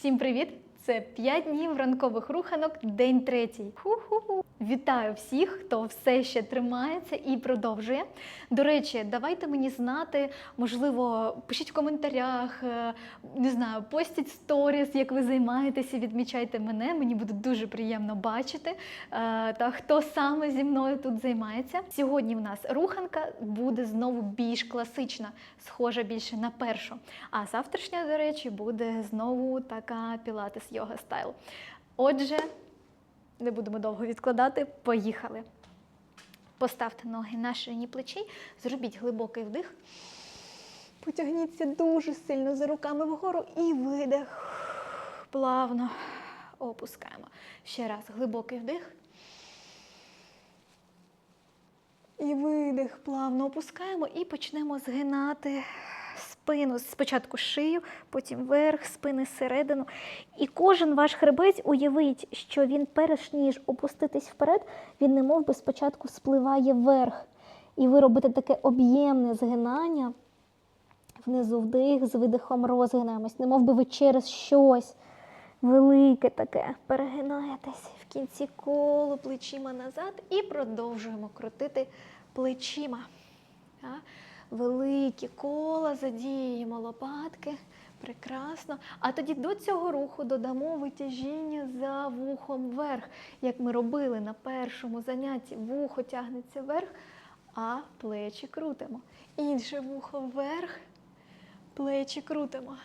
Всім привіт! Це 5 днів ранкових руханок, день третій. Ху-ху-ху. Вітаю всіх, хто все ще тримається і продовжує. До речі, давайте мені знати, можливо, пишіть в коментарях, е, не знаю, постіть сторіс, як ви займаєтеся, відмічайте мене. Мені буде дуже приємно бачити. е, Та хто саме зі мною тут займається. Сьогодні в нас руханка буде знову більш класична, схожа більше на першу. А завтрашня, до речі, буде знову така пілатес йога стайл. Отже, не будемо довго відкладати. Поїхали. Поставте ноги на ширині плечей, зробіть глибокий вдих. Потягніться дуже сильно за руками вгору і видих. Плавно опускаємо. Ще раз глибокий вдих. І видих, плавно опускаємо і почнемо згинати спину. Спочатку шию, потім верх, спини зсередину. І кожен ваш хребець уявіть, що він, перш ніж опуститись вперед, він немов би спочатку спливає вверх. І ви робите таке об'ємне згинання. Внизу вдих, з видихом розгинаємось, немов би ви через щось велике таке перегинаєтесь в кінці коло плечима назад і продовжуємо крутити плечима. Великі кола, задіємо лопатки. Прекрасно. А тоді до цього руху додамо витяжіння за вухом вверх, як ми робили на першому занятті. Вухо тягнеться вверх, а плечі крутимо. Інше вухо вверх, плечі крутимо.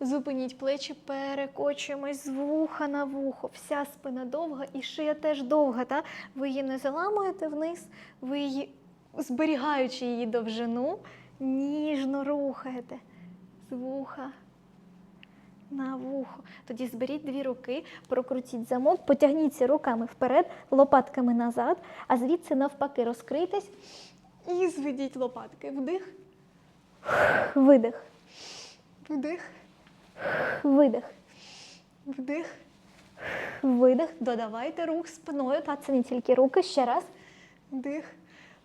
Зупиніть плечі, перекочуємось з вуха на вухо. Вся спина довга і шия теж довга. Та? Ви її не заламуєте вниз, ви її, зберігаючи її довжину, ніжно рухаєте з вуха на вухо. Тоді зберіть дві руки, прокрутіть замок, потягніться руками вперед, лопатками назад, а звідси навпаки розкрийтесь і зведіть лопатки. Вдих, видих. Вдих, видих. Вдих, видих. Додавайте рух спиною. Та це не тільки руки. Ще раз. Вдих,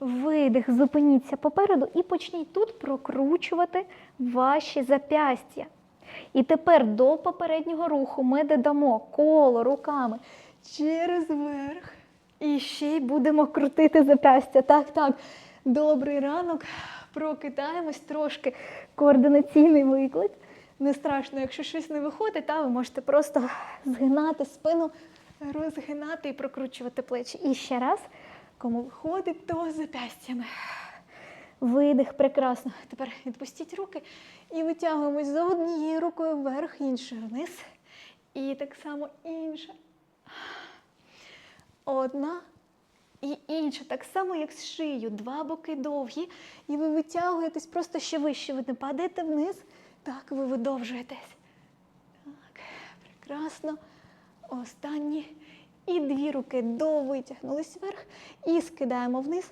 видих. Зупиніться попереду і почніть тут прокручувати ваші запястя. І тепер до попереднього руху ми додамо коло руками через верх. І ще й будемо крутити запястя. Так, так. Добрий ранок. Прокидаємось трошки координаційний виклик. Не страшно, якщо щось не виходить, та ви можете просто згинати спину, розгинати і прокручувати плечі. І ще раз, кому виходить, то запястями. Видих, прекрасно. Тепер відпустіть руки і витягуємось за однією рукою вверх, іншою вниз. І так само інша. Одна і інша, так само, як з шию. Два боки довгі. І ви витягуєтесь просто ще вище. Ви не падаєте вниз. Так, ви видовжуєтесь. Так, прекрасно. Останні. І дві руки довитягнулись вверх. І скидаємо вниз.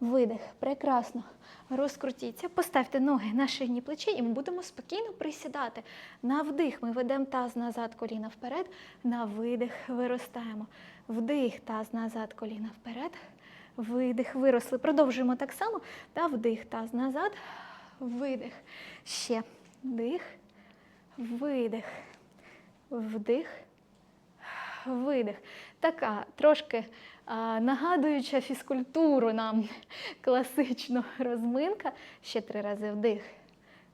Видих. Прекрасно. Розкрутіться, поставте ноги на шийні плечі, і ми будемо спокійно присідати. На вдих ми ведемо таз назад, коліна вперед. На видих виростаємо. Вдих, таз назад, коліна вперед. Видих, виросли. Продовжуємо так само. Та вдих, таз назад. Видих. Ще. Вдих. Видих. Вдих. Видих. Така трошки а, нагадуюча фізкультуру нам класичну розминка. Ще три рази вдих.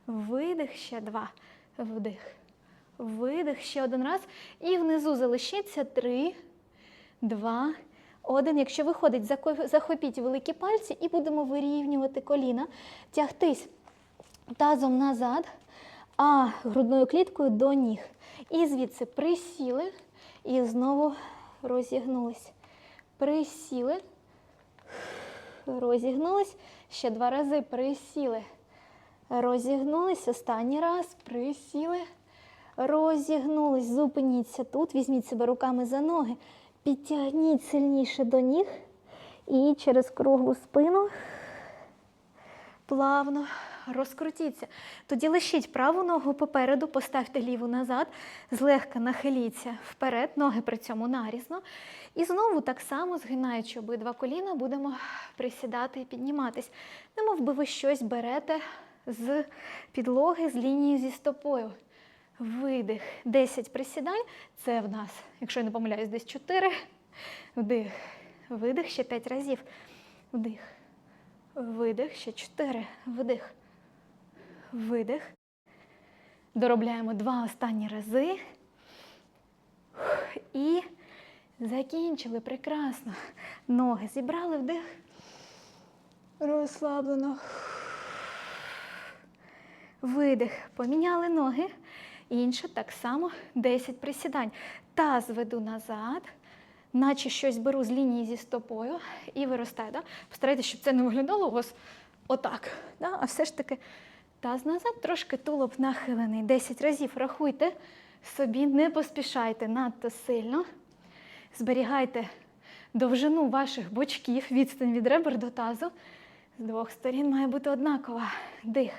Видих, ще два. Вдих. Видих, ще один раз. І внизу залишиться три, два, один. Якщо виходить, захопіть великі пальці і будемо вирівнювати коліна, тягтись тазом назад, а грудною кліткою до ніг. І звідси присіли і знову розігнулись. Присіли, розігнулись. Ще два рази присіли. Розігнулись. Останній раз. Присіли. Розігнулись. Зупиніться тут. Візьміть себе руками за ноги. Підтягніть сильніше до ніг. І через круглу спину плавно розкрутіться. Тоді лишіть праву ногу попереду, поставте ліву назад, злегка нахиліться вперед, ноги при цьому нарізно. І знову так само, згинаючи обидва коліна, будемо присідати і підніматись. Немов би ви щось берете з підлоги, з лінії зі стопою. видих. 10 присідань. Це в нас, якщо я не помиляюсь, десь 4. Вдих. Видих ще 5 разів. Вдих. Видих ще 4. Вдих. Видих. Доробляємо два останні рази. І закінчили прекрасно. Ноги зібрали вдих. Розслаблено. Видих. Поміняли ноги. Інше так само 10 присідань. Таз веду назад, наче щось беру з лінії зі стопою і виростаю. Да? Постарайтеся, щоб це не виглядало у вас отак. Да? А все ж таки таз назад, трошки тулуб нахилений. 10 разів рахуйте собі, не поспішайте надто сильно. Зберігайте довжину ваших бочків, відстань від ребер до тазу. З двох сторін має бути однакова. Дих.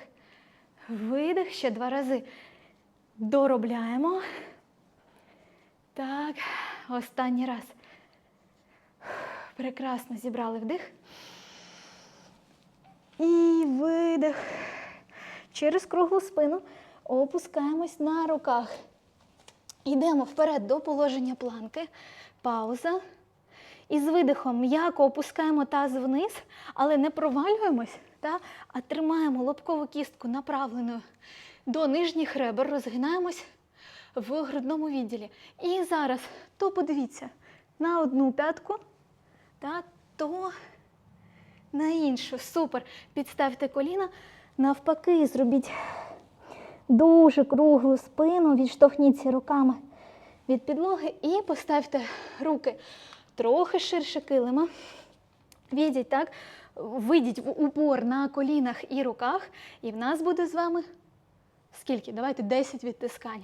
Видих ще два рази. Доробляємо. Так, останній раз. Прекрасно зібрали вдих. І видих. Через круглу спину опускаємось на руках. Йдемо вперед до положення планки. Пауза. І з видихом м'яко опускаємо таз вниз, але не провалюємось, та, а тримаємо лобкову кістку направленою до нижніх ребер, розгинаємось в грудному відділі. І зараз то подивіться на одну п'ятку, та, то на іншу. Супер. Підставте коліна. Навпаки, зробіть дуже круглу спину, відштовхніться руками від підлоги і поставте руки трохи ширше килима. Відіть, так? Вийдіть в упор на колінах і руках, і в нас буде з вами скільки? Давайте 10 відтискань.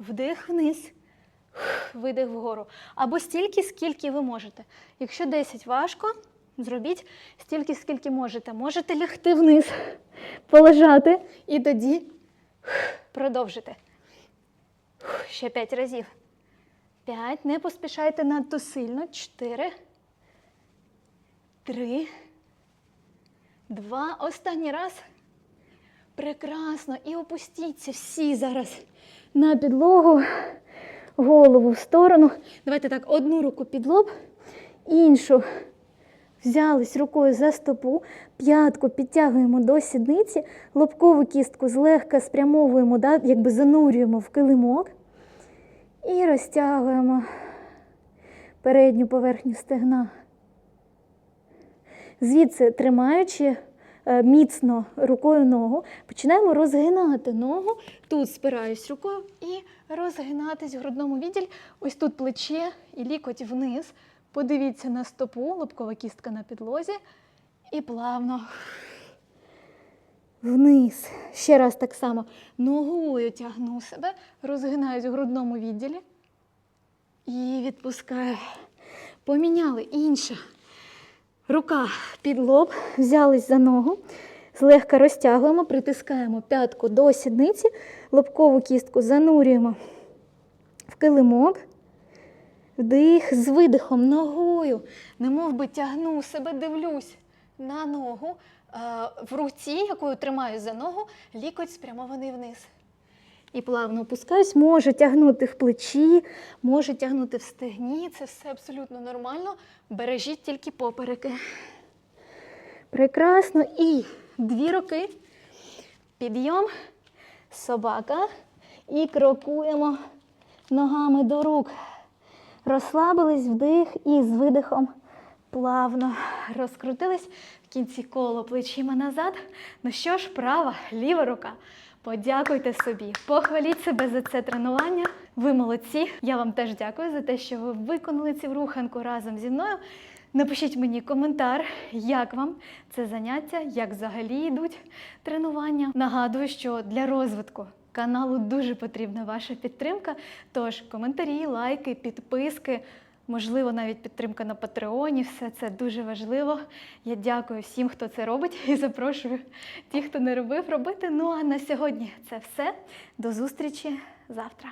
Вдих вниз, видих вгору. Або стільки, скільки ви можете. Якщо 10 важко, зробіть стільки, скільки можете. Можете лягти вниз, полежати і тоді продовжити. Ще 5 разів. 5. Не поспішайте надто сильно. 4. 3. 2. Останній раз. Прекрасно. І опустіться всі зараз на підлогу, голову в сторону. Давайте так, одну руку під лоб, іншу взялись рукою за стопу, п'ятку підтягуємо до сідниці, лобкову кістку злегка спрямовуємо, да, якби занурюємо в килимок. І розтягуємо передню поверхню стегна. Звідси, тримаючи е, міцно рукою ногу, починаємо розгинати ногу. Тут спираюсь рукою і розгинатись в грудному відділі. Ось тут плече і лікоть вниз. Подивіться на стопу, лобкова кістка на підлозі. І плавно вниз. Ще раз так само. Ногою тягну себе, розгинаюсь в грудному відділі. І відпускаю. Поміняли інша. Рука під лоб, взялись за ногу, злегка розтягуємо, притискаємо п'ятку до сідниці, лобкову кістку занурюємо в килимок. Вдих з видихом ногою, немов би тягну себе, дивлюсь на ногу. Е, В руці, якою тримаю за ногу, лікоть спрямований вниз. І плавно опускаюсь, може тягнути в плечі, може тягнути в стегні. Це все абсолютно нормально. Бережіть тільки попереки. Прекрасно. І дві руки. Підйом, собака. І крокуємо ногами до рук. Розслабились вдих і з видихом плавно розкрутились в кінці коло плечима назад. Ну що ж, права, ліва рука. Подякуйте собі, похваліть себе за це тренування. Ви молодці. Я вам теж дякую за те, що ви виконали цю руханку разом зі мною. Напишіть мені коментар, як вам це заняття, як взагалі йдуть тренування. Нагадую, що для розвитку каналу дуже потрібна ваша підтримка. Тож коментарі, лайки, підписки, можливо, навіть підтримка на Патреоні. Все це дуже важливо. Я дякую всім, хто це робить, і запрошую ті, хто не робив, робити. Ну а на сьогодні це все. До зустрічі завтра.